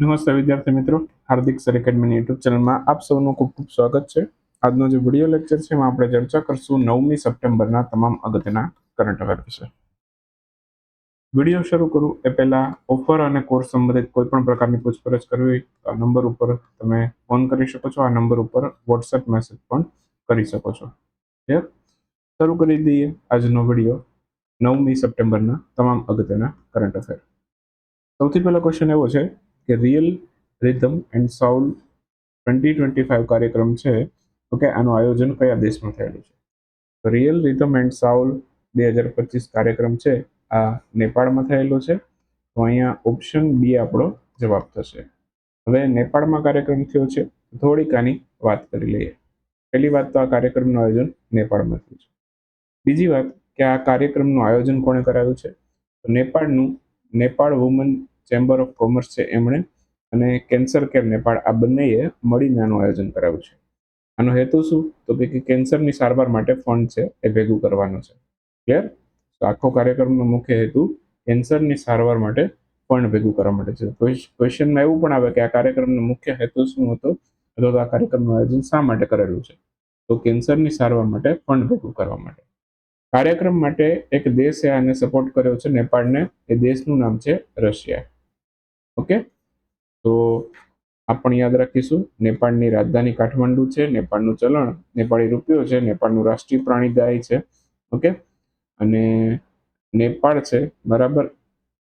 નમસ્તે વિદ્યાર્થી મિત્રો, હાર્દિક સર એકેડમીની યુટ્યુબ ચેનલમાં આપ સૌનું ખૂબ ખૂબ સ્વાગત છે. આજનો જે વીડિયો લેક્ચર છે એમાં આપણે ચર્ચા કરશું નવમી સપ્ટેમ્બરના તમામ અગત્યના કરંટ અફેર વિશે. વીડિયો શરૂ કરું એ પહેલાં ઓફર અને કોર્સ સંબંધિત કોઈ પણ પ્રકારની પૂછપરછ કરવી આ નંબર ઉપર તમે ફોન કરી શકો છો. આ નંબર ઉપર વોટ્સએપ મેસેજ પણ કરી શકો છો. ક્લિયર શરૂ કરી દઈએ આજનો વીડિયો નવમી સપ્ટેમ્બરના તમામ અગત્યના કરંટ અફેર. સૌથી પહેલો ક્વેશ્ચન એવો છે કે real rhythm and soul twenty twenty five કાર્યક્રમ છે, ઓકે, આનું આયોજન કયા દેશમાં થયેલું છે? તો રિયલ રિધમ એન્ડ સાઉલ બે હજાર પચીસ કાર્યક્રમ છે, આ નેપાળમાં થયેલો છે. તો અહીંયા ઓપ્શન બી આપણો જવાબ થશે. હવે નેપાળમાં કાર્યક્રમ થયો છે, થોડીક આની વાત કરી લઈએ. પહેલી વાત તો આ કાર્યક્રમનું આયોજન નેપાળમાં થયું છે. બીજી વાત કે આ કાર્યક્રમનું આયોજન કોણે કરાયું છે? તો નેપાળનું, Nepal woman chamber of commerce છે એમણે અને કેન્સર કેર નેપાળ આ બંનેએ મળીને આનું આયોજન કરાવ્યું છે. આનો હેતુ શું? તો કે કેન્સરની સારવાર માટે ફંડ છે એ ભેગું કરવાનો છે. ક્લિયર તો આખો કાર્યક્રમનો મુખ્ય હેતુ કેન્સરની સારવાર માટે ફંડ ભેગું કરવા માટે છે. ક્વેશ્ચનમાં એવું પણ આવે કે આ કાર્યક્રમનો મુખ્ય હેતુ શું હતો? અથવા તો આ કાર્યક્રમનું આયોજન શા માટે કરેલું છે? તો કેન્સરની સારવાર માટે ફંડ ભેગું કરવા માટે. કાર્યક્રમ માટે એક દેશે આને સપોર્ટ કર્યો છે. નેપાળને. એ દેશનું નામ છે રશિયા. ઓકે? તો આ પણ યાદ રાખીશું, નેપાળની રાજધાની કાઠમંડુ છે, નેપાળનું ચલણ નેપાળી રૂપિયો છે, નેપાળનું રાષ્ટ્રીય પ્રાણી ગાય છે, ઓકે? અને નેપાળ છે, બરાબર?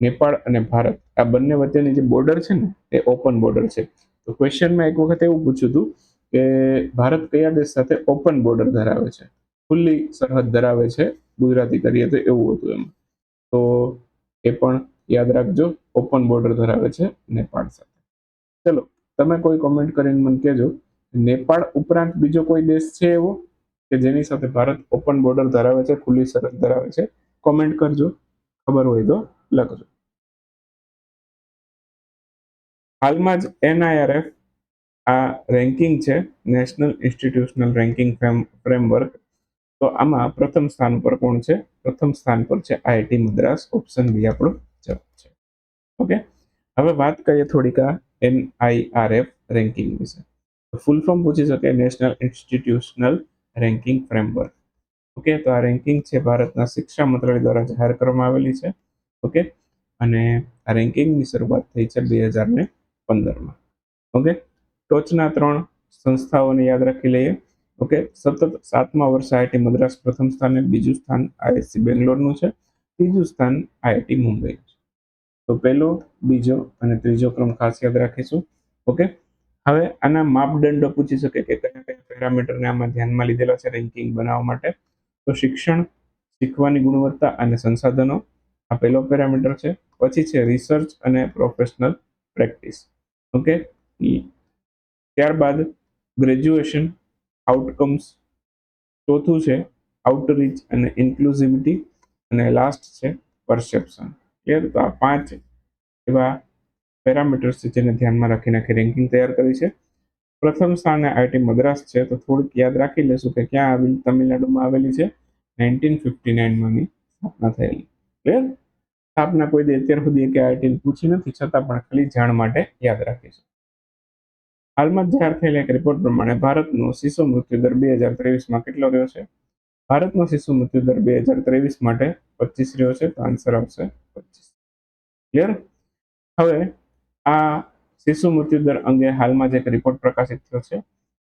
નેપાળ અને ભારત, આ બંને વચ્ચેની જે બોર્ડર છે ને, એ ઓપન બોર્ડર છે. તો ક્વેશ્ચનમાં એક વખત એવું પૂછ્યું હતું કે ભારત કયા દેશ સાથે ઓપન બોર્ડર ધરાવે છે? ખુલ્લી સરહદ ધરાવે છે, ગુજરાતી કરીએ તો એવું હતું એમ. તો એ પણ યાદ રાખજો ઓપન બોર્ડર ધરાવે છે નેપાળ સાથે. ચલો, તમે કોઈ કોમેન્ટ કરીને મને કહેજો, નેપાળ ઉપરાંત બીજો કોઈ દેશ છે એવો? કે જેની સાથે ભારત ઓપન બોર્ડર ધરાવે છે, ખુલ્લી સરહદ ધરાવે છે? કોમેન્ટ કરજો, ખબર હોય તો લખજો. હાલમાં જ એનઆઈઆરએફ આ રેન્કિંગ છે નેશનલ ઇન્સ્ટિટ્યુશનલ રેન્કિંગ ફ્રેમવર્ક તો આમાં પ્રથમ સ્થાન પર કોણ છે? પ્રથમ સ્થાન પર છે આઈઆઈટી મદ્રાસ, ઓપ્શન બી આપણો છે ઓકે હવે વાત કરીએ થોડીક આ એનઆઈઆરએફ રેન્કિંગ વિશે. ફૂલ ફોર્મ પૂછી શકે national institutional ranking framework okay તો આ રેન્કિંગ છે ભારતના શિક્ષા મંત્રાલય દ્વારા જાહેર કરવામાં આવેલી છે. ઓકે અને આ રેન્કિંગની શરૂઆત થઈ છે બે હજાર ને પંદરમાં. ઓકે ટોચના ત્રણ સંસ્થાઓને યાદ રાખી લઈએ. ઓકે સતત સાતમા વર્ષે આઈઆઈટી મદ્રાસ પ્રથમ સ્થાને, બીજું સ્થાન આઈઆઈસી બેંગ્લોરનું છે, ત્રીજું સ્થાન આઈઆઈટી મુંબઈ. તો પહેલો, બીજો અને ત્રીજો ક્રમ ખાસ યાદ રાખીશું. ઓકે? હવે આના માપદંડો પૂછી શકે કે કયા કયા પેરામીટરને આમાં ધ્યાનમાં લીધેલા છે રેન્કિંગ બનાવવા માટે. તો શિક્ષણ, શીખવાની ગુણવત્તા અને સંસાધનો. આ પહેલો પેરામીટર છે. પછી છે રિસર્ચ અને પ્રોફેશનલ પ્રેક્ટિસ. ઓકે? ત્યારબાદ ગ્રેજ્યુએશન, આઉટકમ્સ. ચોથું છે આઉટરીચ અને ઇન્ક્લુઝિવિટી. અને લાસ્ટ છે પરસેપ્શન. ક્લિયર તો આ પાંચ એવા પેરામીટર્સ છે જેને ધ્યાનમાં રાખીને આખી રેન્કિંગ તૈયાર કરી છે. પ્રથમ સ્થાને આઈટી મદ્રાસ છે. તો થોડુંક યાદ રાખી લેશું કે ક્યાં આવેલી તમિલનાડુમાં આવેલી છે. નાઇન્ટીન ફિફ્ટી નાઇનમાંની સ્થાપના થયેલી. ક્લિયર સ્થાપના કોઈ અત્યાર સુધી કે આઈટી પૂછી નથી, છતાં પણ ખાલી જાણ માટે યાદ રાખીશું. હાલમાં જાહેર થયેલા એક રિપોર્ટ પ્રમાણે ભારતનો શિશુ મૃત્યુ દર બે હજાર ત્રેવીસમાં કેટલો રહ્યો છે? ભારતનો શિશુ મૃત્યુ દર બે હજાર ત્રેવીસ માટે પચીસ રહ્યો છે, તો આન્સર આવશે પચીસ. ક્લિયર હવે આ શિશુ મૃત્યુ દર અંગે હાલમાં જે એક રિપોર્ટ પ્રકાશિત થયો છે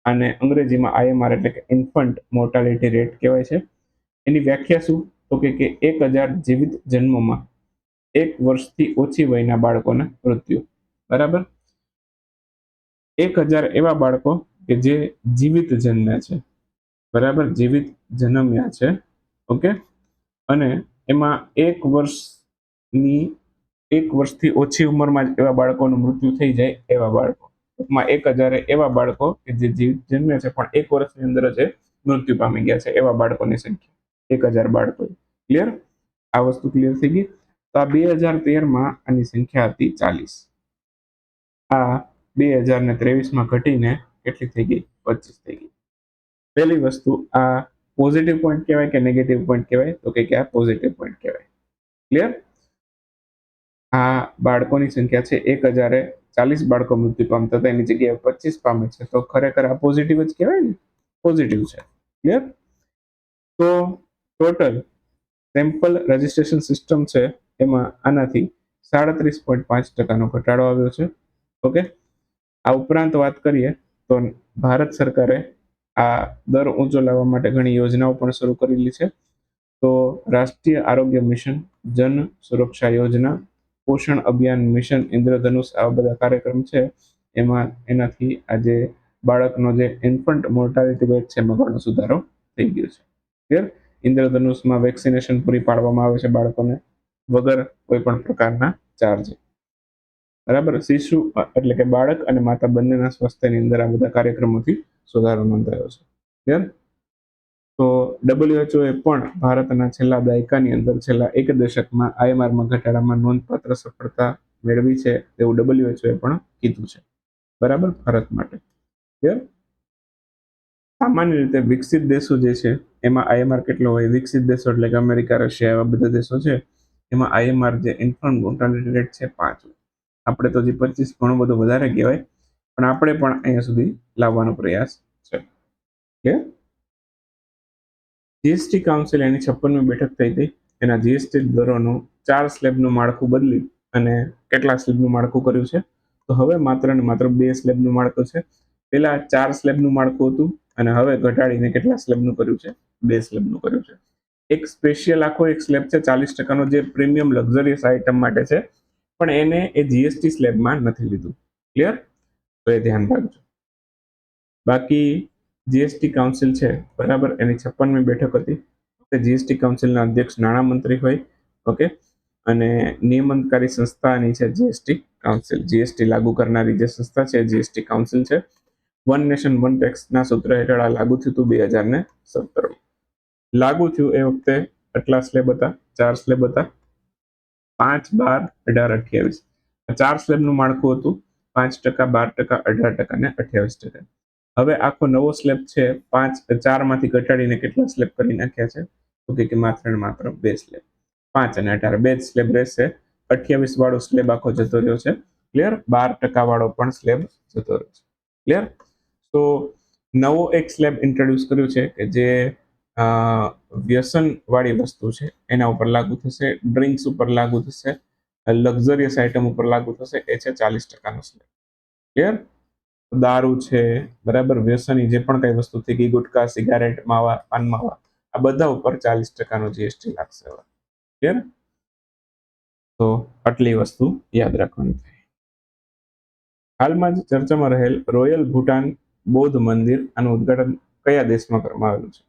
અને અંગ્રેજીમાં આઈએમઆર એટલે કે ઇન્ફન્ટ મોર્ટાલિટી રેટ કહેવાય છે. એની વ્યાખ્યા શું? તો કે કે એક હજાર જીવિત જન્મોમાં એક વર્ષથી ઓછી વયના બાળકોના મૃત્યુ. બરાબર? એક હજાર એવા બાળકો કે જે જીવિત જન્મ્યા છે. બરાબર જીવિત જન્મ્યા છે, ઓકે? અને એમાં એક વર્ષની, એક વર્ષથી ઓછી ઉંમરમાં જ એવા બાળકોનું મૃત્યુ થઈ જાય એવા બાળકો. ટૂંકમાં એક હજારે એવા બાળકો કે જે જીવિત જન્મ્યા છે, પણ એક વર્ષની અંદર જ મૃત્યુ પામી ગયા છે એવા બાળકોની સંખ્યા. એક હજાર બાળકો. ક્લિયર આ વસ્તુ ક્લિયર થઈ ગઈ? તો આ બે હજાર તેરમાં આની સંખ્યા હતી ચાલીસ. આ બે હજાર ને ત્રેવીસમાં ઘટીને કેટલી થઈ ગઈ? પચીસ થઈ ગઈ. પહેલી વસ્તુ, આ પોઝિટિવ પોઈન્ટ કહેવાય કે નેગેટિવ પોઈન્ટ કહેવાય? તો કે આ પોઝિટિવ પોઈન્ટ કહેવાય. ક્લિયર આ બાળકોની સંખ્યા છે એક હજારે ચાલીસ બાળકો મૃત્યુ પામતા હતા એની જગ્યાએ પચીસ પામે છે. તો ખરેખર આ પોઝિટિવ જ કહેવાય ને? પોઝિટિવ છે. ક્લિયર તો ટોટલ સેમ્પલ રજિસ્ટ્રેશન સિસ્ટમ છે એમાં આનાથી સાડત્રીસ પોઈન્ટ પાંચ ટકાનો ઘટાડો આવ્યો છે. ઓકે આ ઉપરાંત વાત કરીએ તો ભારત સરકારે આ દર ઊંચો લાવવા માટે ઘણી યોજનાઓ પણ શરૂ કરેલી છે. તો રાષ્ટ્રીય આરોગ્ય મિશન, જન સુરક્ષા યોજના, પોષણ અભિયાન મિશન, ઇન્દ્રધનુષ આવા બધા કાર્યક્રમ છે. એમાં એનાથી આજે બાળકનો જે ઇન્ફન્ટ મોર્ટાલિટી રેટ છે એમાં ઘણો સુધારો થઈ ગયો છે. ક્લિયર ઇન્દ્રધનુષમાં વેક્સિનેશન પૂરી પાડવામાં આવે છે બાળકોને વગર કોઈ પણ પ્રકારના ચાર્જ બરાબર? શિશુ એટલે કે બાળક અને માતા બંનેના સ્વાસ્થ્યની અંદર આ બધા કાર્યક્રમોથી સુધારો નોંધાયો છે. ક્લિયર તો ડબ્લ્યુએચઓ એ પણ ભારતના છેલ્લા દાયકાની અંદર છેલ્લા એક દશકમાં આઈએમઆરમાં ઘટાડામાં નોંધપાત્ર સફળતા મેળવી છે તેવું ડબ્લ્યુએચઓ એ પણ કીધું છે. બરાબર? ભારત માટે. ક્લિયર સામાન્ય રીતે વિકસિત દેશો જે છે, એમાં આઈએમઆર કેટલો હોય? વિકસિત દેશો એટલે કે અમેરિકા, રશિયા, એવા બધા દેશો છે, એમાં આઈએમઆર જે ઇન્ફન્ટ મોર્ટાલિટી રેટ છે, પાંચ આપણે તો જે પચીસ ઘણું બધું વધારે કહેવાય, પણ આપણે પણ અહીંયા સુધી લાવવાનો પ્રયાસ છે. કે જીએસટી કાઉન્સિલ એની છપ્પનમી બેઠક થઈ હતી. એના જીએસટી દરોનું ચાર સ્લેબનું માળખું બદલી અને કેટલા સ્લેબનું માળખું કર્યું છે? તો હવે માત્ર ને માત્ર બે સ્લેબનું માળખું છે. પેલા ચાર સ્લેબનું માળખું હતું અને હવે ઘટાડીને કેટલા સ્લેબનું કર્યું છે? બે સ્લેબનું કર્યું છે. એક સ્પેશિયલ આખો એક સ્લેબ છે, ચાલીસ ટકાનો, જે પ્રીમિયમ લક્ઝરિયસ આઇટમ માટે છે. પણ એને એ જીએસટી સ્લેબમાં નથી લીધું. ક્લિયર તો એ ધ્યાન રાખજો. બાકી જીએસટી કાઉન્સિલ છે, બરાબર? એની છપ્પનમી બેઠક હતી. તે જીએસટી કાઉન્સિલના અધ્યક્ષ નાણામંત્રી હોય, ઓકે? અને નિયમનકારી સંસ્થાની છે જીએસટી કાઉન્સિલ જીએસટી લાગુ કરનારી જે સંસ્થા છે જીએસટી કાઉન્સિલ છે. વન નેશન વન ટેક્સના સૂત્ર હેઠળ આ લાગુ થયું હતું બે હજાર ને સત્તર લાગુ થયું એ વખતે આટલા સ્લેબ હતા, ચાર સ્લેબ હતા. પાંચ બાર અઢાર અઠ્યાવીસ. ચાર સ્લેબનું માળખું હતું. પાંચ ટકા, બાર ટકા, અઢાર ટકા ને અઠ્યાવીસ ટકા. હવે આખો નવો સ્લેબ છે. પાંચ ચારમાંથી ઘટાડીને કેટલા સ્લેબ કરી નાખ્યા છે? તો કે માત્ર ને માત્ર બે સ્લેબ. પાંચ અને અઢાર, બે જ સ્લેબ રહેશે. અઠ્યાવીસ વાળો સ્લેબ આખો જતો રહ્યો છે. ક્લિયર? બાર ટકા વાળો પણ સ્લેબ જતો રહ્યો છે. ક્લિયર? તો નવો એક સ્લેબ ઇન્ટ્રોડ્યુસ કર્યું છે કે જે વ્યસન વાળી વસ્તુ છે, એના ઉપર લાગુ થશે, ડ્રિંક્સ ઉપર લાગુ થશે, લક્ઝરિયસ આઇટમ ઉપર લાગુ થશે, એ છે ચાલીસ ટકાનો સ્લેબ ક્લિયર દારૂ છે, બરાબર? વ્યસની જે પણ કઈ વસ્તુ થઈ ગઈ, ગુટકા, સિગારેટ, માવા, પાન માવા, આ બધા ઉપર ચાલીસ ટકાનો જીએસટી લાગશે ક્લિયર તો આટલી વસ્તુ યાદ રાખવાની થાય હાલમાં જ ચર્ચામાં રહેલ રોયલ ભૂટાન બૌદ્ધ મંદિર આનું ઉદ્ઘાટન કયા દેશમાં કરવામાં આવેલું છે?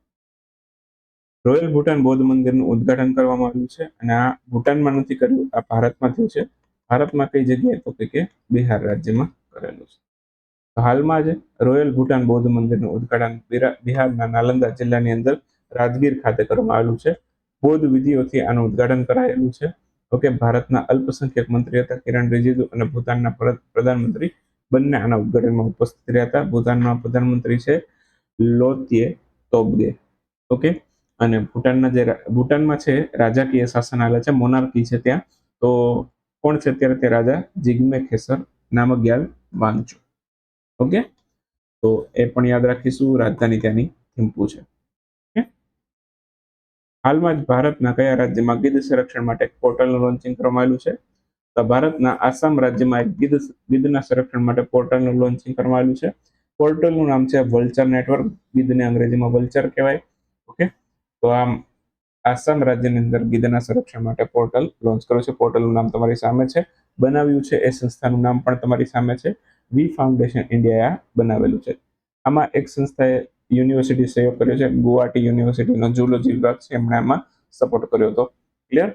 રોયલ ભૂટાન બૌદ્ધ મંદિરનું ઉદઘાટન કરવામાં આવ્યું છે અને આ ભૂટાનમાં નથી કર્યું, આ ભારતમાં થયું છે. ભારતમાં કઈ જગ્યાએ તો કે બિહાર રાજ્યમાં કરેલું છે. હાલમાં જ રોયલ ભૂટાન બૌદ્ધ મંદિરનું ઉદ્ઘાટન બિહારના નાલંદા જિલ્લાની અંદર રાજગીર ખાતે કરવામાં આવેલું છે. બૌદ્ધ વિધિઓથી આનું ઉદ્ઘાટન કરાયેલું છે. ઓકે, ભારતના અલ્પસંખ્યક મંત્રી હતા કિરણ રિજિજુ અને ભૂતાનના પ્રધાનમંત્રી બંને આના ઉદ્ઘાટનમાં ઉપસ્થિત રહ્યા હતા. ભૂતાનના પ્રધાનમંત્રી છે લોત્યે તોબગે. ઓકે અને ભૂટાનના જે ભૂટાનમાં છે, રાજાકીય શાસન હાલે છે, મોનાર્કી છે ત્યાં. તો કોણ છે અત્યારે તે રાજા? જિગ્મે ખેસર નામગ્યાલ વાંચો ઓકે? તો એ પણ યાદ રાખીશું, રાજધાની ત્યાંની થિમ્પુ છે. હાલમાં જ ભારતના કયા રાજ્યમાં ગીધ સંરક્ષણ માટે પોર્ટલનું લોન્ચિંગ કરવામાં આવ્યું છે? તો ભારતના આસામ રાજ્યમાં એક ગીધ ગીધના સંરક્ષણ માટે પોર્ટલનું લોન્ચિંગ કરવામાં આવ્યું છે. પોર્ટલનું નામ છે વલ્ચર નેટવર્ક. ગીધને અંગ્રેજીમાં વલ્ચર કહેવાય. તો આમ આસામ રાજ્યની અંદર ગીધના સંરક્ષણ માટે પોર્ટલ લોન્ચ કર્યું છે. પોર્ટલનું નામ તમારી સામે છે. બનાવ્યું છે એ સંસ્થાનું નામ પણ તમારી સામે છે. વી ફાઉન્ડેશન ઇન્ડિયાએ બનાવેલું છે. આમાં એક સંસ્થાએ યુનિવર્સિટી સહયોગ કર્યો છે. ગુવાહાટી યુનિવર્સિટીનો ઝૂલોજી વિભાગ છે. એમણે આમાં સપોર્ટ કર્યો હતો. ક્લિયર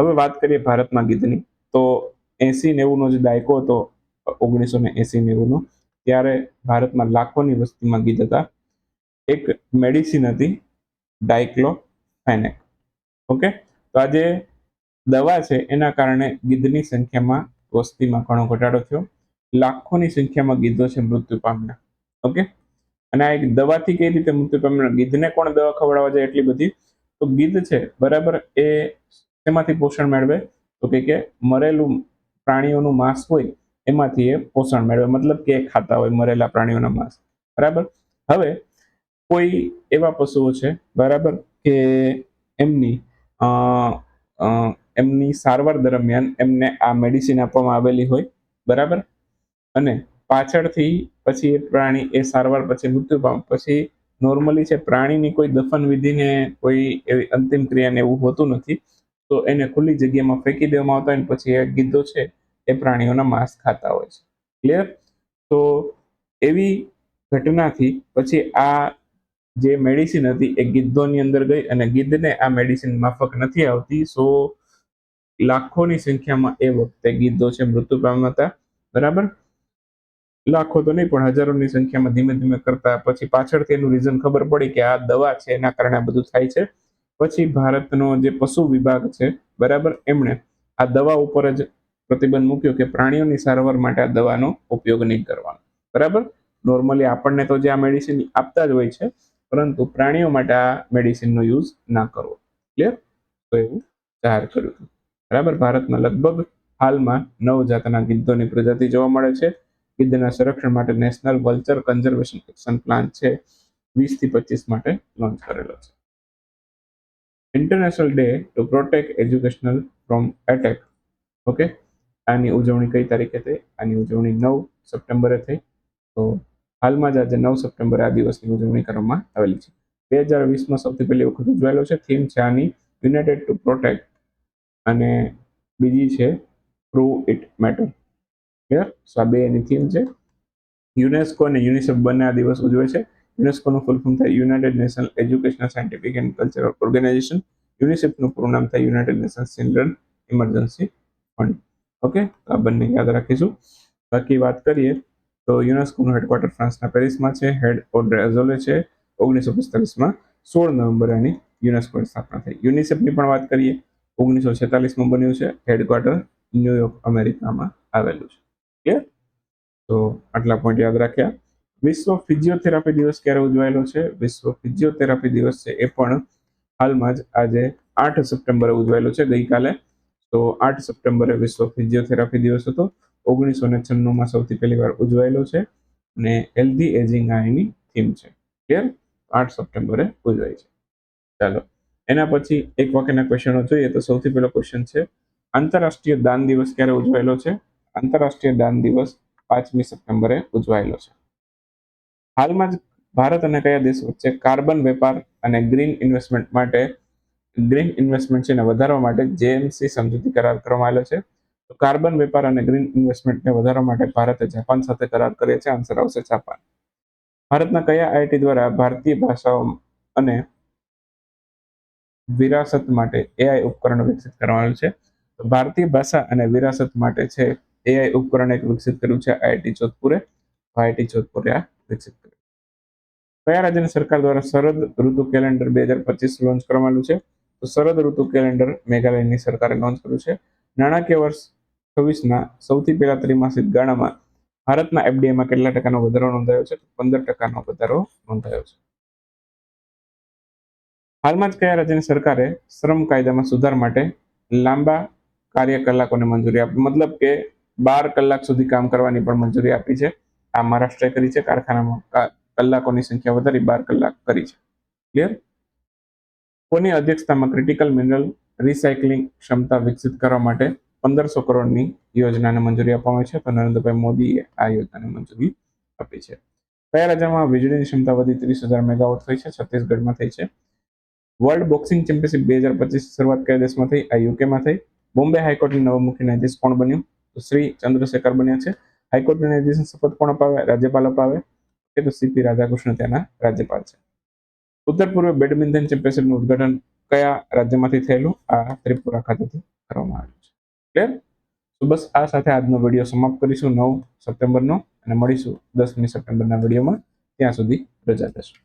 હવે વાત કરીએ ભારતમાં ગીધની તો એસી નેવુંનો જે દાયકો હતો, ઓગણીસો ને એસી નેવુંનો, ત્યારે ભારતમાં લાખોની વસ્તીમાં ગીધ હતા. એક મેડિસિન હતી. ડાયક્લોફેનેક ઓકે તો આ જે દવા છે, એના કારણે ગીધની સંખ્યામાં વસ્તીમાં ઘણો ઘટાડો થયો. લાખોની સંખ્યામાં ગીધો છે મૃત્યુ પામ્યા ઓકે અને આ એક દવાથી કઈ રીતે મૃત્યુ પામ્યા ગીધને કોણ દવા ખવડાવવા જાય એટલી બધી? તો ગીધ છે, બરાબર, એ એમાંથી પોષણ મેળવે? તો કે કે મરેલું પ્રાણીઓનું માંસ હોય, એમાંથી એ પોષણ મેળવે. મતલબ કે ખાતા હોય મરેલા પ્રાણીઓના માંસ. બરાબર? હવે કોઈ એવા પશુઓ છે, બરાબર, કે એમની એમની સારવાર દરમિયાન એમને આ મેડિસિન આપવામાં આવેલી હોય, બરાબર? અને પાછળથી પછી એ પ્રાણી એ સારવાર પછી મૃત્યુ પામ, પછી નોર્મલી છે પ્રાણીની કોઈ દફન વિધિને કોઈ એવી અંતિમ ક્રિયાને એવું હોતું નથી, તો એને ખુલ્લી જગ્યામાં ફેંકી દેવામાં આવતા હોય પછી એ ગીધો છે, એ પ્રાણીઓના માંસ ખાતા હોય છે. ક્લિયર તો એવી ઘટનાથી પછી આ જે મેડિસિન હતી એ ગીધોની અંદર ગઈ અને ગીધને આ મેડિસિન માફક નથી આવતી. સો, લાખોની સંખ્યામાં એ વખતે ગીધો છે મૃત્યુ પામ્યા હતા બરાબર? લાખો તો નહીં, પણ હજારોની સંખ્યામાં ધીમે ધીમે કરતા. પછી પાછળથી એનું રીઝન ખબર પડી કે આ દવા છે, એના કારણે બધું થાય છે. પછી ભારતનો જે પશુ વિભાગ છે, બરાબર? એમણે આ દવા ઉપર જ પ્રતિબંધ મૂક્યો કે પ્રાણીઓની સારવાર માટે આ દવાનો ઉપયોગ નહીં કરવાનો. બરાબર? નોર્મલી આપણને તો જે આ મેડિસિન આપતા જ હોય છે પરંતુ પ્રાણીઓ માટે આ મેડિસિનનો યુઝ ના કરવો. ક્લિયર તો એવું જાહેર કર્યું હતું. બરાબર? ભારતમાં લગભગ હાલમાં નવ જાતના ગીધોની પ્રજાતિ જોવા મળે છે. ગીધના સંરક્ષણ માટે national vulture conservation action plan છે. વીસથી પચીસ માટે લોન્ચ કરેલો છે. International day to protect educational from attack okay આની ઉજવણી કઈ તારીખે થઈ? આની ઉજવણી નવ સપ્ટેમ્બરે થઈ. તો હાલમાં જ આજે નવ સપ્ટેમ્બરે આ દિવસની ઉજવણી કરવામાં આવેલી છે. બે હજાર વીસમાં સૌથી પહેલી વખત ઉજવાયેલો છે થીમ છે આની યુનાઇટેડ ટુ પ્રોટેક્ટ અને બીજી છે prove it matter. Clear so આ બે એની થીમ છે. યુનેસ્કો અને યુનિસેફ બંને આ દિવસ ઉજવે છે. યુનેસ્કોનું ફૂલ ફોર્મ થાય United National Educational Scientific and Cultural Organization. યુનિસેફનું પૂરું નામ થાય United Nations Children Emergency Fund. Okay આ બંને યાદ રાખીશું. બાકી વાત કરીએ તો યુનેસ્કોનું હેડક્વાર્ટર ફ્રાન્સના પેરિસમાં છે. હેડ ઓર્ડર એઝોલે છે. ઓગણીસો પિસ્તાલીસમાં સોળ નવેમ્બર એની યુનેસ્કોની સ્થાપના થઈ. યુનિસેફની પણ વાત કરીએ ઓગણીસો છેતાલીસમાં બન્યું છે. હેડક્વાર્ટર ન્યુયોર્ક અમેરિકામાં આવેલું છે. ક્લિયર તો આટલા પોઈન્ટ યાદ રાખ્યા. વિશ્વ ફિઝિયોથેરાપી દિવસ ક્યારે ઉજવાયેલો છે? વિશ્વ ફિઝિયોથેરાપી દિવસ છે એ પણ હાલમાં જ આજે આઠ સપ્ટેમ્બરે ઉજવાયેલો છે. ગઈકાલે તો આઠ સપ્ટેમ્બરે વિશ્વ ફિઝિયોથેરાપી દિવસ હતો. ઓગણીસો ને છન્નુંમાં સૌથી પહેલી વાર ઉજવાયેલો છે અને હેલ્ધી એજિંગ આ એની થીમ છે. ક્લિયર આઠ સપ્ટેમ્બરે ઉજવાય છે. ચાલો, એના પછી એક વાક્યના ક્વેશ્ચનો જોઈએ તો સૌથી પહેલો ક્વેશ્ચન છે, આંતરરાષ્ટ્રીય દાન દિવસ ક્યારે ઉજવાયેલો છે? આંતરરાષ્ટ્રીય દાન દિવસ પાંચમી સપ્ટેમ્બરે ઉજવાયેલો છે. હાલમાં જ ભારત અને કયા દેશ વચ્ચે કાર્બન વેપાર અને ગ્રીન ઇન્વેસ્ટમેન્ટ માટે ગ્રીન ઇન્વેસ્ટમેન્ટ છે વધારવા માટે જેએમસી સમજૂતી કરાર કરવામાં આવેલો છે. તો કાર્બન વેપાર અને ગ્રીન ઇન્વેસ્ટમેન્ટને વધારવા માટે ભારતે જાપાન સાથે કરાર કર્યો છે. આન્સર આવશે જાપાન. ભારતના કયા આઈઆઈટી દ્વારા ભારતીય ભાષાઓ અને વિરાસત માટે એઆઈ ઉપકરણ વિકસિત કરવાનું છે? ભારતીય ભાષા અને વિરાસત માટે છે એઆઈ ઉપકરણ એક વિકસિત કર્યું છે આઈઆઈટી જોધપુરે. આઈઆઈટી જોધપુરે આ વિકસિત કર્યું. કયા રાજ્યની સરકાર દ્વારા શરદ ઋતુ કેલેન્ડર બે હજાર પચીસ લોન્ચ કરવામાં છે? તો શરદ ઋતુ કેલેન્ડર મેઘાલયની સરકારે લોન્ચ કર્યું છે. નાણાકીય વર્ષ છવ્વીસના સૌથી પહેલા ત્રિમાસિક ગાળામાં ભારતના એફડીઆઈમાં કેટલા ટકાનો વધારો નોંધાયો છે? પંદર ટકાનો વધારો નોંધાયો છે. હાલમાં જ કયા રાજ્યની સરકારે શ્રમ કાયદામાં સુધાર માટે લાંબા કાર્ય કલાકોને મંજૂરી આપી, મતલબ કે બાર કલાક સુધી કામ કરવાની પણ મંજૂરી આપી છે. આ મહારાષ્ટ્રએ કરી છે. કારખાનામાં કલાકોની સંખ્યા વધારી બાર કલાક કરી છે. ક્લિયર કોની અધ્યક્ષતામાં ક્રિટિકલ મિનરલ રિસાયકલિંગ ક્ષમતા વિકસિત કરવા માટે પંદરસો કરોડની યોજનાને મંજૂરી આપવામાં છે? તો નરેન્દ્રભાઈ મોદીએ આ યોજનાને મંજૂરી આપી છે. કયા રાજ્યમાં વીજળીની ક્ષમતા વધી ત્રીસ હજાર મેગાવોટ થઈ છે? છત્તીસગઢમાં થઈ છે. વર્લ્ડ બોક્સિંગ ચેમ્પિયનશિપ બે હજાર પચીસ શરૂઆત કયા દેશમાં થઈ? આ યુકેમાં થઈ. બોમ્બે હાઈકોર્ટની નવો મુખ્ય ન્યાયાધીશ કોણ બન્યું? તો શ્રી ચંદ્રશેખર બન્યા છે. હાઈકોર્ટના ન્યાયાધીશને શપથ કોણ અપાવે? રાજ્યપાલ અપાવે. કે તો સીપી રાધાકૃષ્ણ ત્યાંના રાજ્યપાલ છે. ઉત્તર પૂર્વ બેડમિન્ટન ચેમ્પિયનશિપનું ઉદઘાટન કયા રાજ્યમાંથી થયેલું? આ ત્રિપુરા ખાતેથી કરવામાં આવ્યું છે. ક્લિયર તો બસ આ સાથે આજનો વીડિયો સમાપ્ત કરીશું. નવ સપ્ટેમ્બરનો અને મળીશું દસમી સપ્ટેમ્બરના વિડીયોમાં. ત્યાં સુધી રજા લેશું